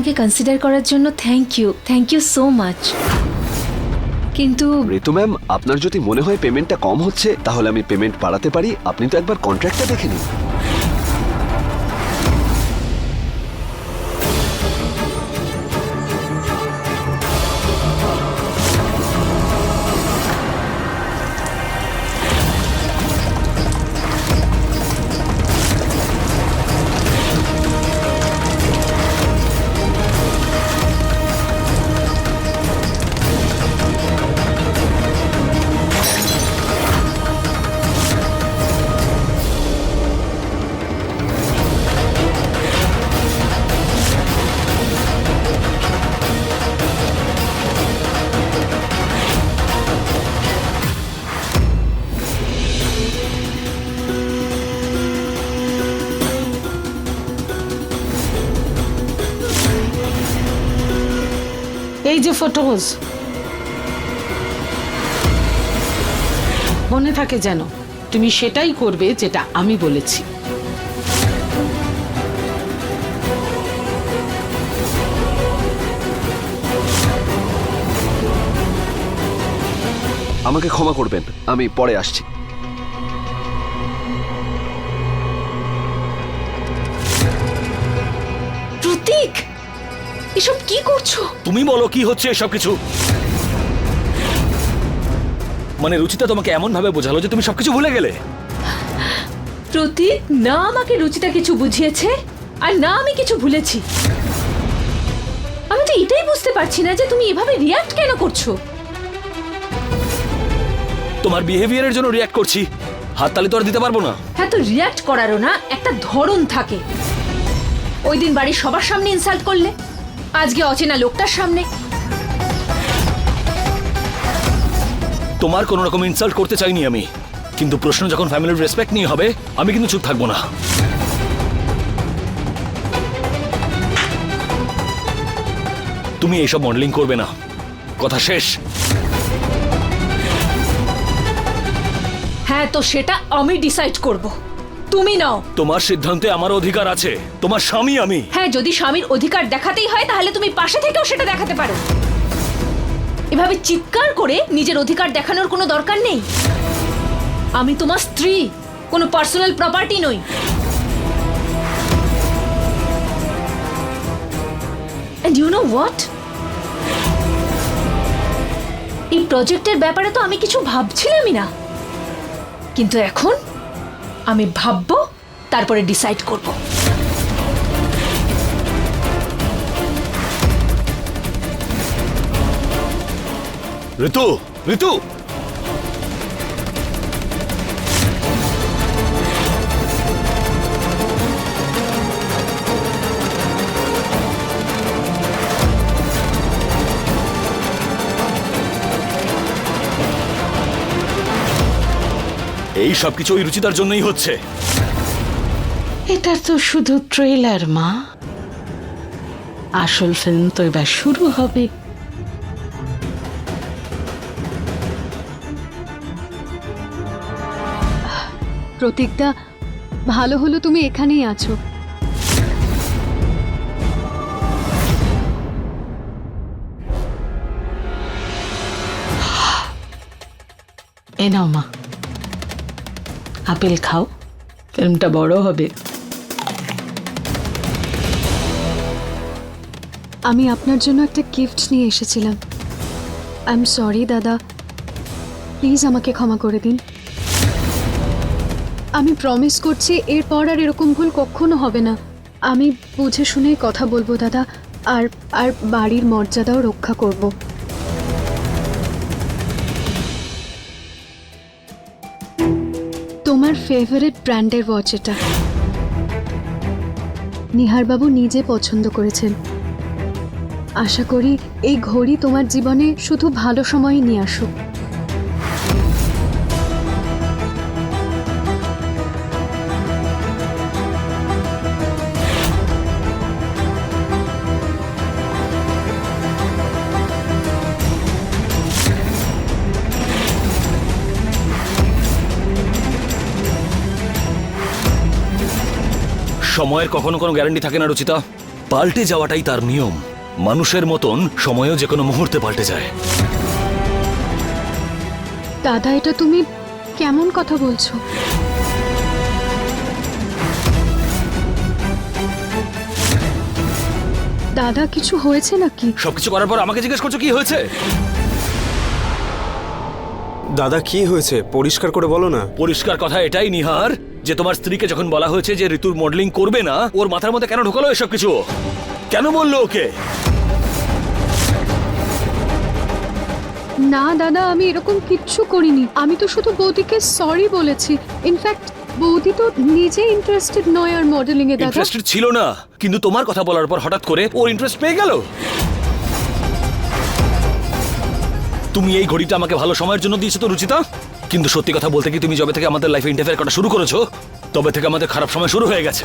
আমাকে কনসিডার করার জন্য thank you thank you so much কিন্তু ঋতু ম্যাম, আপনার যদি মনে হয় পেমেন্টটা কম হচ্ছে, তাহলে আমি পেমেন্ট বাড়াতে পারি, আপনি তো একবার কন্ট্রাক্টটা দেখে নিন। ফটোজ মনে থাকে যেন তুমি সেটাই করবে যেটা আমি বলেছি। আমাকে ক্ষমা করবেন, আমি পরে আসছি। এসব কি করছ? তুমি বলো কি হচ্ছে এসব কিছু মানে রুচিতা তোমাকে এমন ভাবে বোঝালো যে তুমি সবকিছু ভুলে গেলে? প্রতীক না আমাকে রুচিতা কিছু বুঝিয়েছে আর না আমি কিছু ভুলেছি। আমি তো এটাই বুঝতে পারছি না যে তুমি এভাবে রিয়াক্ট কেন করছ? তোমার বিহেভিয়ারের জন্য রিয়াক্ট করছি। হাততালি তো আর দিতে পারব না। হ্যাঁ তো রিয়াক্ট করারও না একটা ধরন থাকে। ওই দিন বাড়ির সবার সামনে ইনসাল্ট করলে আজকে অচেনা লোকটার সামনে। তোমার কোনো রকম ইনসাল্ট করতে চাইনি আমি। কিন্তু প্রশ্ন যখন ফ্যামিলির রেসপেক্ট নিয়ে হবে আমি কিন্তু চুপ থাকব না। তুমি এইসব মডেলিং করবে না। কথা শেষ। হ্যাঁ তো সেটা আমি ডিসাইড করব। তুমি নাও। তোমার সিদ্ধান্তে আমার অধিকার আছে। তোমার স্বামী আমি। হ্যাঁ যদি স্বামীর অধিকার দেখাতেই হয় তাহলে তুমি পাশে থেকেও সেটা দেখাতে পারো। এভাবে চিৎকার করে নিজের অধিকার দেখানোর কোনো দরকার নেই। আমি তোমার স্ত্রী কোনো পার্সোনাল প্রপার্টি নই। অ্যান্ড ইউ নো হোয়াট এই প্রজেক্টের ব্যাপারে তো আমি কিছু ভাবছিলামই না। কিন্তু এখন আমি ভাববো তারপরে ডিসাইড করব। ঋতু ঋতু! এই সব কিছু ওই রুচিতার জন্যই হচ্ছে। এটা তো শুধু ট্রেলার মা। আসল ফিল্ম তো এবার শুরু হবে। প্রতীকদা ভালো হলো তুমি এখানেই আছো। এ নাও মা। আপেল খাও। ফিল্মটা বড় হবে। আমি আপনার জন্য একটা গিফট নিয়ে এসেছিলাম। আই এম সরি দাদা। প্লিজ আমাকে ক্ষমা করে দিন। আমি প্রমিস করছি, এরপর আর এরকম ভুল কখনো হবে না। আমি বুঝে শুনেই কথা বলব, দাদা। আর আর বাড়ির মর্যাদাও রক্ষা করব। ফেভারিট ব্র্যান্ডের ওয়াচ এটা। নিহারবাবু নিজে পছন্দ করেছেন। আশা করি এই ঘড়ি তোমার জীবনে শুধু ভালো সময়ই নিয়ে আসুক। সময়ের কখনো কোনো গ্যারান্টি থাকে না রচিতা। পাল্টে যাওয়াটাই তার নিয়ম। মানুষের মতন সময়ও যে কোনো মুহূর্তে পাল্টে যায়। দাদা এটা তুমি কেমন কথা বলছো? দাদা কিছু হয়েছে নাকি? সবকিছু করার পর আমাকে জিজ্ঞেস করছ কি হয়েছে? দাদা কি হয়েছে? পরিষ্কার করে বলো না। পরিষ্কার কথা এটাই নিহার। যে তোমার স্ত্রীকে যখন বলা হয়েছে যে ঋতুর মডেলিং করবে না ওর মাথার মধ্যে কেন ঢোকালো এসব কিছু? কেন বলল ওকে? না দাদা আমি এরকম কিচ্ছু করিনি। আমি তো শুধু বৌদিকে সরি বলেছি। ইনফ্যাক্ট বৌদি তো নিজে ইন্টারেস্টেড নয় আর মডেলিং এ দাদা। ইন্টারেস্টেড ছিল না কিন্তু তোমার কথা বলার পর হঠাৎ করে ওর ইন্টারেস্ট পেয়ে গেল। তুমি এই ঘড়িটা আমাকে ভালো সময়ের জন্য দিয়েছ তো রুচিতা? কিন্তু সত্যি কথা বলতে কি তুমি যবে থেকে আমাদের লাইফে ইন্টারফেয়ার করা শুরু করেছ, তবে থেকে আমাদের খারাপ সময় শুরু হয়ে গেছে।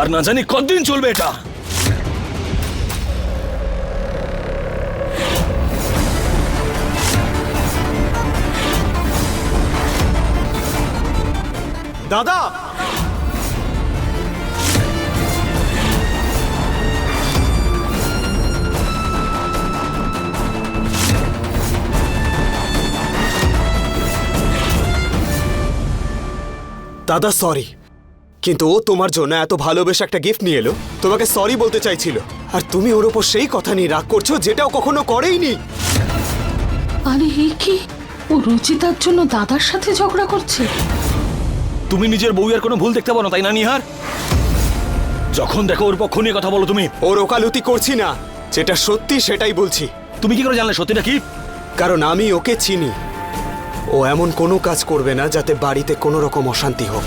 আর না জানি কতদিন চলবে এটা। দাদা দাদা সরি কিন্তু ও তোমার জন্য এত ভালোবেসে একটা গিফট নিয়ে এলো। তোমাকে সরি বলতে চাইছিল। আর তুমি ওর ওপর সেই কথা নিয়ে রাগ করছ যেটাও কখনো করেইনি। আরে এ কি? ও রুচিতার জন্য দাদার সাথে ঝগড়া করছে? তুমি নিজের বউয়ের কোনো ভুল দেখতে পারো না, তাই না নিহার? যখন দেখো ওর পক্ষ নিয়ে কথা বলো তুমি। ওর ওকালতি করছি না। যেটা সত্যি সেটাই বলছি। তুমি কি করে জানলে সত্যিটা কি? কারণ আমি ওকে চিনি। ও এমন কোনো কাজ করবে না যাতে বাড়িতে কোনো রকম অশান্তি হোক।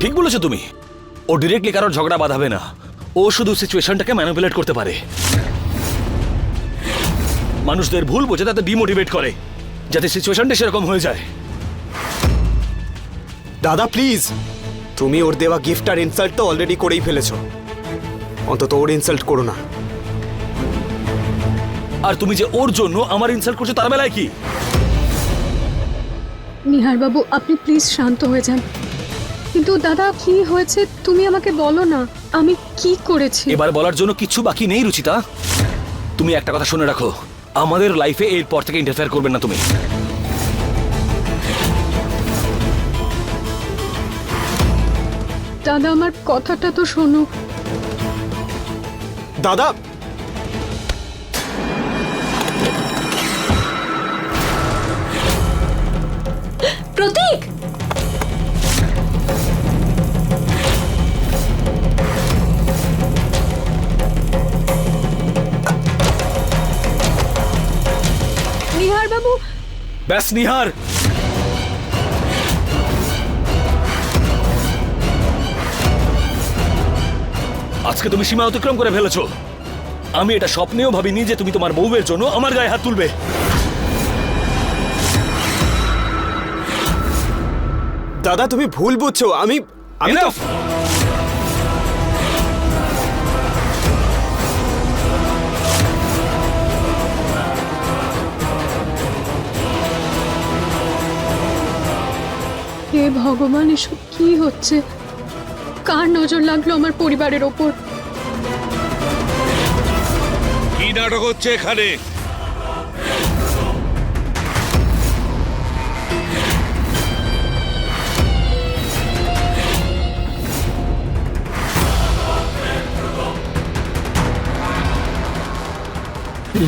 ঠিক বলেছ তুমি। ও ডিরেক্টলি কারোর ঝগড়া বাঁধাবে না। ও শুধু সিচুয়েশনটাকে ম্যানিপুলেট করতে পারে। মানুষদের ভুল বোঝে তাতে ডিমোটিভেট করে যাতে সিচুয়েশনটা সেরকম হয়ে যায়। দাদা প্লিজ তুমি ওর দেওয়া গিফট আর ইনসাল্ট তো অলরেডি করেই ফেলেছো। অন্তত ওর ইনসাল্ট করো না। আর তুমি যে ওর জন্য আমার ইনসাল্ট করছ তার বেলায় কি? নিহার বাবু আপনি প্লিজ শান্ত হয়ে যান। কিন্তু দাদা কি হয়েছে তুমি আমাকে বলো না আমি কি করেছি? এবার বলার জন্য কিছু বাকি নেই রুচিতা। তুমি একটা কথা শুনে রাখো আমাদের লাইফে এরপর থেকে ইন্টারফেয়ার করবে না তুমি। দাদা আমার কথাটা তো শোনো দাদা। প্রতীক! নিহার বাবু ব্যাস নিহার। আজকে তুমি সীমা অতিক্রম করে ফেলেছো। আমি এটা স্বপ্নেও ভাবিনি যে তুমি তোমার বউয়ের জন্য আমার গায়ে হাত তুলবে। দাদা তুমি ভুল বুঝছ। আমি আমি তো হে ভগবান এসব কি হচ্ছে? কার নজর লাগল আমার পরিবারের ওপর? কি নাটক হচ্ছে এখানে?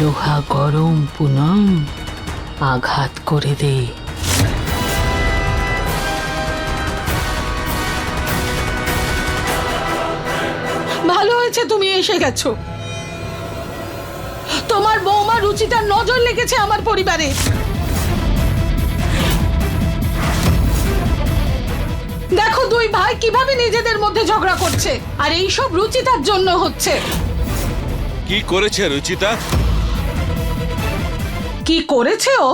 লোহা গরম পুনম আঘাত করে দে। এসে গেছো। তোমার বৌমা রুচিতার নজর লেগেছে আমার পরিবারে। দেখো দুই ভাই কীভাবে নিজেদের মধ্যে ঝগড়া করছে আর এই সব রুচিতার জন্য হচ্ছে। কি করেছে রুচিতা? কি করেছে ও?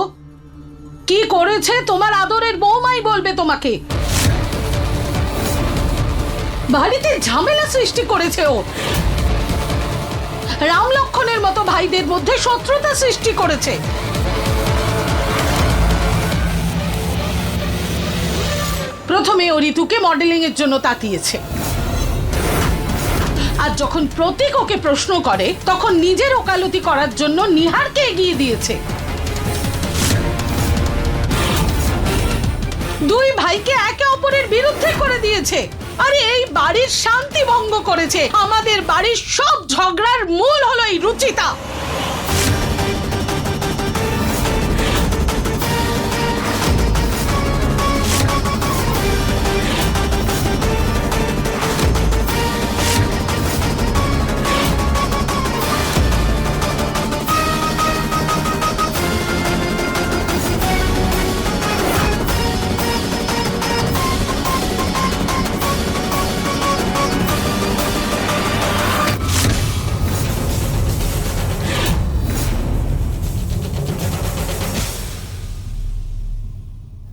কি করেছে? তোমার আদরের বৌমাই বলবে তোমাকে। বাড়িতে ঝামেলা সৃষ্টি করেছে ও। রাম লক্ষণের মতো ভাইদের মধ্যে শত্রুতা সৃষ্টি করেছে। প্রথমে ও ঋতুকে মডেলিং এর জন্য তাকিয়েছে। আর যখন প্রতীক ওকে প্রশ্ন করে, তখন নিজের ওকালতি করার জন্য নিহারকে এগিয়ে দিয়েছে। দুই ভাইকে একে অপরের বিরুদ্ধে করে দিয়েছে। আরে এই বাড়ির শান্তি ভঙ্গ করেছে। আমাদের বাড়ির সব ঝগড়ার মূল হলো এই রুচিতা।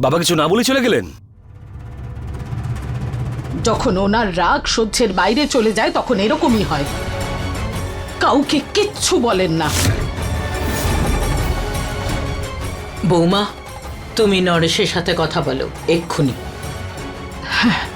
বাবা কিছু না বলে চলে গেলেন? যখন ওনার রাগ সহ্যের বাইরে চলে যায় তখন এরকমই হয়। কাউকে কিচ্ছু বলেন না। বৌমা তুমি নরেশের সাথে কথা বলো এক্ষুনি। তুমি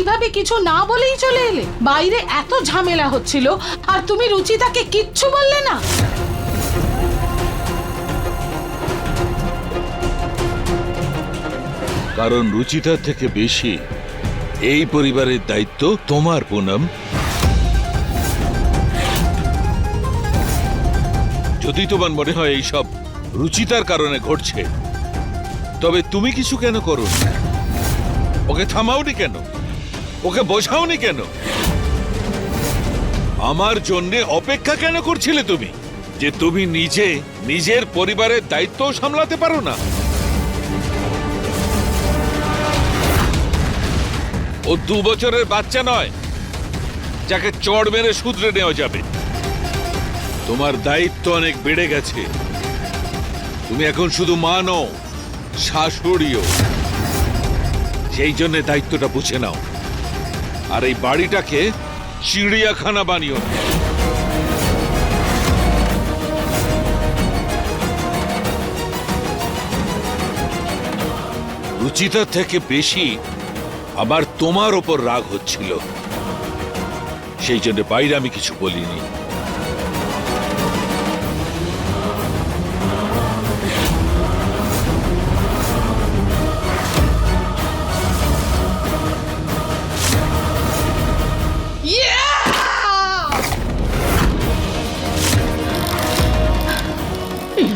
এইভাবে কিছু না বলেই চলে এলে? বাইরে এত ঝামেলা হচ্ছিল, আর তুমি রুচিতাকে কিচ্ছু বললে না? কারণ রুচিতার থেকে বেশি এই পরিবারের দায়িত্ব তোমার, পুনম। যদি তোমার মনে হয় এইসব রুচিতার কারণে ঘটছে, তবে তুমি কিছু কেন করো ওকে থামাওনি কেন? ওকে বোঝাওনি কেন? আমার জন্য অপেক্ষা কেন করছিলে তুমি? যে তুমি নিজে, নিজের পরিবারের দায়িত্ব সামলাতে পারো না। ও দু বছরের বাচ্চা নয়, যাকে চড় মেরে শুধরে নেওয়া যাবে। তোমার দায়িত্ব অনেক বেড়ে গেছে। তুমি এখন শুধু মা নও, শাশুড়িও। সেই জন্য দায়িত্বটা বুঝে নাও। আর এই বাড়িটাকে চিড়িয়াখানা বানিও। রুচিতা থেকে বেশি আমার তোমার ওপর রাগ হচ্ছিল। সেই জন্য বাইরে আমি কিছু বলিনি।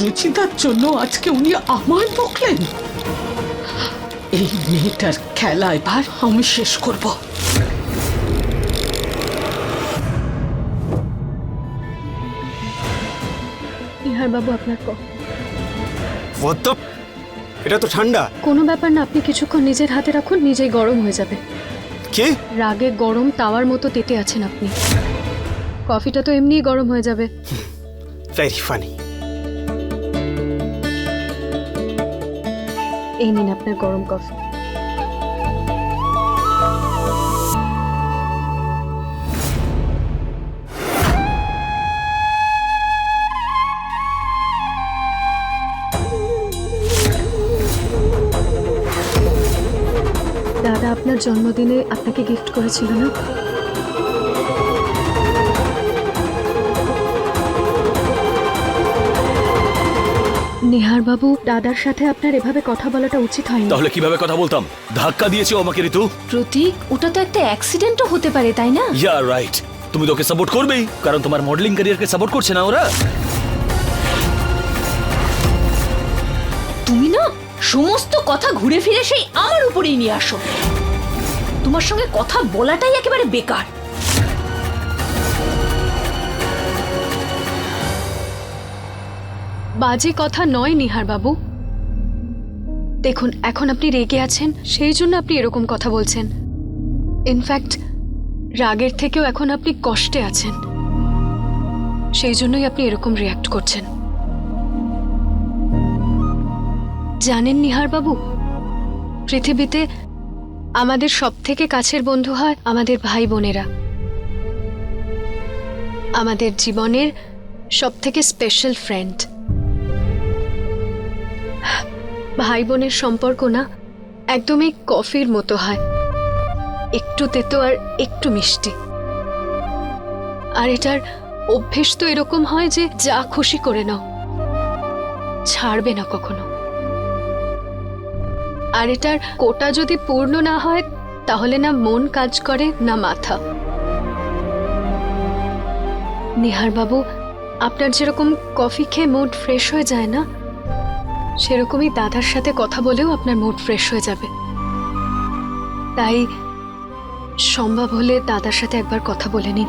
এই রুচিতার জন্য আজকে উনি আমায় বকলেন। এই মেয়েটার খেলা এবার আমি শেষ করব। নিহার বাবু আপনার ক? এটা তো ঠান্ডা। কোনো ব্যাপার না আপনি কিছুক্ষণ নিজের হাতে রাখুন নিজেই গরম হয়ে যাবে। কে? রাগে গরম তাওয়ার মতো তেতে আছেন আপনি। কফিটা তো এমনিই গরম হয়ে যাবে। ভেরি ফানি এই নিন আপনার গরম কফি। দাদা আপনার জন্মদিনে আপনাকে গিফট করেছিল না? বাবু দাদার সাথে আপনার এভাবে কথা বলাটা উচিত হয়নি। তাহলে কীভাবে কথা বলতাম? ধাক্কা দিয়েছে আমাকে ঋতু? প্রতীক ওটা তো একটা অ্যাক্সিডেন্টও হতে পারে তাই না? ইয়া রাইট তুমি তোকে সাপোর্ট করবেই কারণ তোমার মডেলিং ক্যারিয়ারকে সাপোর্ট করছে না ওরা? তুমি না সমস্ত কথা ঘুরে ফিরে সেই আমার উপরেই নিয়ে আসো। তোমার সঙ্গে কথা বলাটাই একেবারে বেকার। বাজে কথা নয় নিহার বাবু। দেখুন, এখন আপনি রেগে আছেন, সেই জন্য আপনি এরকম কথা বলছেন। ইনফ্যাক্ট রাগের থেকেও এখন আপনি কষ্টে আছেন। সেই জন্যই আপনি এরকম রিয়াক্ট করছেন। জানেন নিহার বাবু, পৃথিবীতে আমাদের সব থেকে কাছের বন্ধু হয় আমাদের ভাই বোনেরা। আমাদের জীবনের সব থেকে স্পেশাল ফ্রেন্ড ভাই বোনের সম্পর্ক না একদমই কফির মতো হয়। একটু তেতো আর একটু মিষ্টি। আর এটার অভ্যেস তো এরকম হয় যে যা খুশি করে নাও। ছাড়বে না কখনো। আর এটার কোটা যদি পূর্ণ না হয়, তাহলে না মন কাজ করে, না মাথা। নিহার বাবু আপনার যেরকম কফি খেয়ে মুড ফ্রেশ হয়ে যায় না? সেরকমই দাদার সাথে কথা বলেও আপনার মুড ফ্রেশ হয়ে যাবে। তাই সম্ভব হলে দাদার সাথে একবার কথা বলে নিন।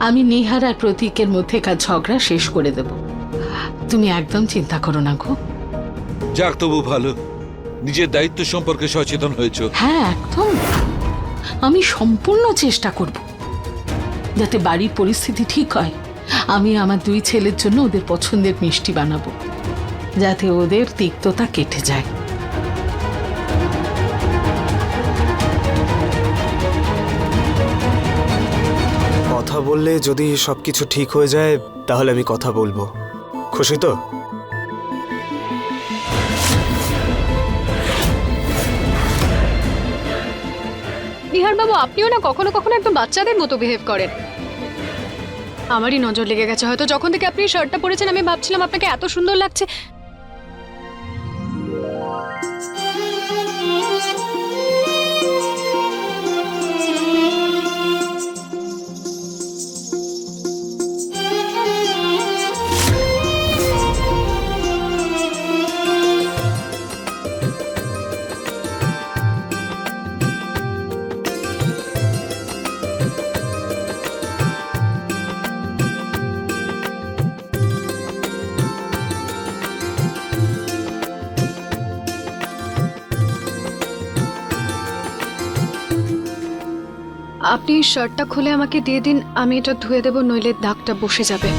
আমি নিহার আর প্রতীকের মধ্যেকার ঝগড়া শেষ করে দেব। তুমি একদম চিন্তা করো না গো। যাক তবু ভালো। নিজের দায়িত্ব সম্পর্কে সচেতন হয়েছো। হ্যাঁ একদম। আমি সম্পূর্ণ চেষ্টা করব যাতে বাড়ির পরিস্থিতি ঠিক হয়। আমি আমার দুই ছেলের জন্য ওদের পছন্দের মিষ্টি বানাবো যাতে ওদের তিক্ততা কেটে যায়। কথা বললে যদি সবকিছু ঠিক হয়ে যায় তাহলে আমি কথা বলব। খুশি তো? নিহার বাবু আপনিও না কখনো কখনো একদম বাচ্চাদের মতো বিহেভ করেন। আমারই নজর লেগে গেছে। হয়তো যখন থেকে আপনি শার্টটা পরেছেন, আমি ভাবছিলাম আপনাকে এত সুন্দর লাগছে। আপনি শার্টটা খুলে আমাকে দিয়ে দিন আমি এটা ধুয়ে দেব নইলে দাগটা বসে যাবে।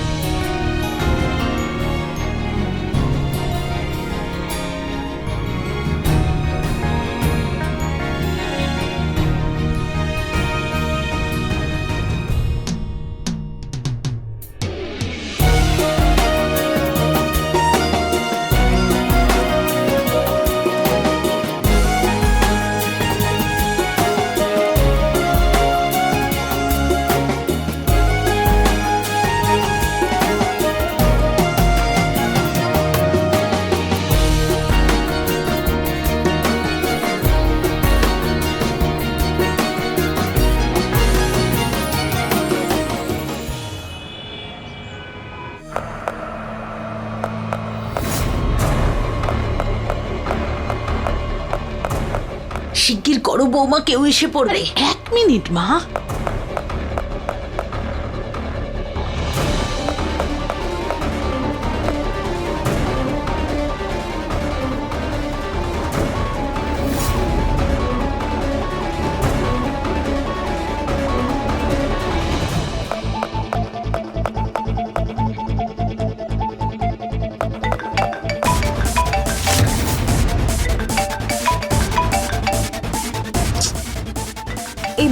কেউ এসে পড়বে। এক মিনিট মা।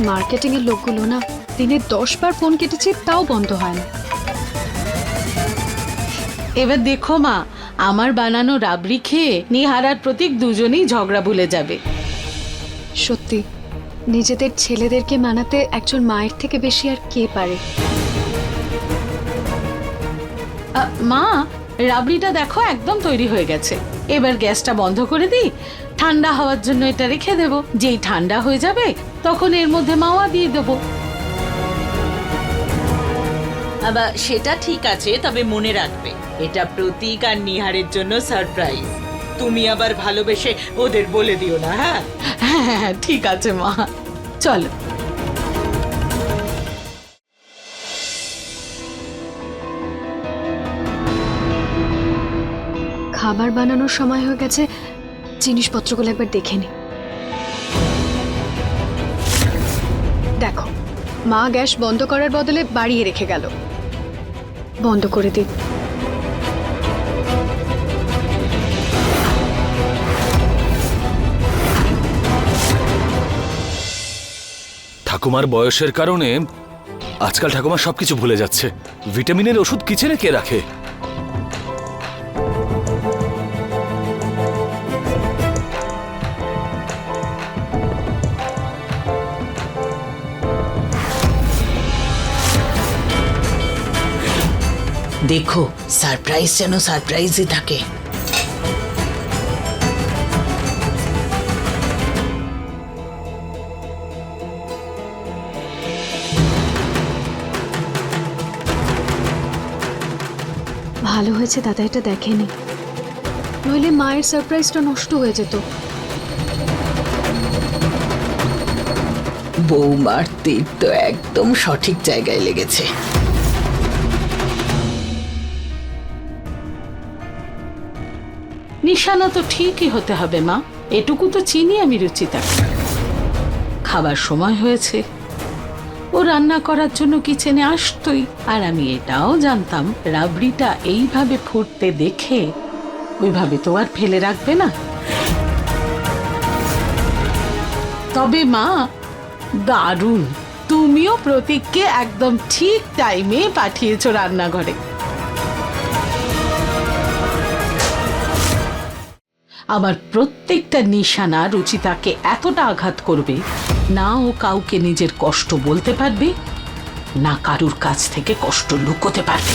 মার্কেটিং এর লোকগুলো না দিনে দশ বার ফোন কেটেছে তাও বন্ধ হয় না। এবার দেখো মা আমার বানানো রাবড়ি খেয়ে নিহারার প্রতীক দুজনেই ঝগড়া ভুলে যাবে। সত্যি নিজেদের ছেলেদেরকে মানাতে একজন মায়ের থেকে বেশি আর কে পারে? মা রাবড়িটা দেখো একদম তৈরি হয়ে গেছে। এবার গ্যাসটা বন্ধ করে দিই ঠান্ডা হওয়ার জন্য এটা রেখে দেবো। যেই ঠান্ডা হয়ে যাবে তখন এর মধ্যে মাওয়া দিয়ে দেবো। আবার সেটা ঠিক আছে তবে মনে রাখবে এটা প্রতীক আর নিহারের জন্য সারপ্রাইজ। তুমি আবার ভালোবেসে ওদের বলে দিও না হ্যাঁ? হ্যাঁ হ্যাঁ হ্যাঁ, ঠিক আছে মা। চলো। খাবার বানানোর সময় হয়ে গেছে জিনিসপত্রগুলো একবার দেখে নি। দেখো, মা গ্যাস বন্ধ করার বদলে বাড়িয়ে রেখে গেল। বন্ধ করে দিন। ঠাকুমার বয়সের কারণে আজকাল ঠাকুমা সবকিছু ভুলে যাচ্ছে। ভিটামিনের ওষুধ কিচেনে কে রাখে? দেখো সারপ্রাইজ যেন সারপ্রাইজই থাকে। ভালো হয়েছে দাদা এটা দেখেনি। নইলে মায়ের সারপ্রাইজটা নষ্ট হয়ে যেত। বৌমার তীর তো একদম সঠিক জায়গায় লেগেছে। নিশানা তো ঠিকই হতে হবে, মা। এটুকু তো চিনি আমি, রুচিতা। খাবার সময় হয়েছে। ও রান্না করার জন্য কিচেনে আসতোই, আর আমি এটাও জানতাম, রাবড়িটা এইভাবে ফুটতে দেখে ওইভাবে তো আর ফেলে রাখবে না। তবে, মা, দারুণ। তুমিও প্রতীককে একদম ঠিক টাইমে পাঠিয়েছো রান্নাঘরে। আমার প্রত্যেকটা নিশানা রুচিতাকে এতটা আঘাত করবে, না ও কাউকে নিজের কষ্ট বলতে পারবে, না কারুর কাছ থেকে কষ্ট লুকোতে পারবে।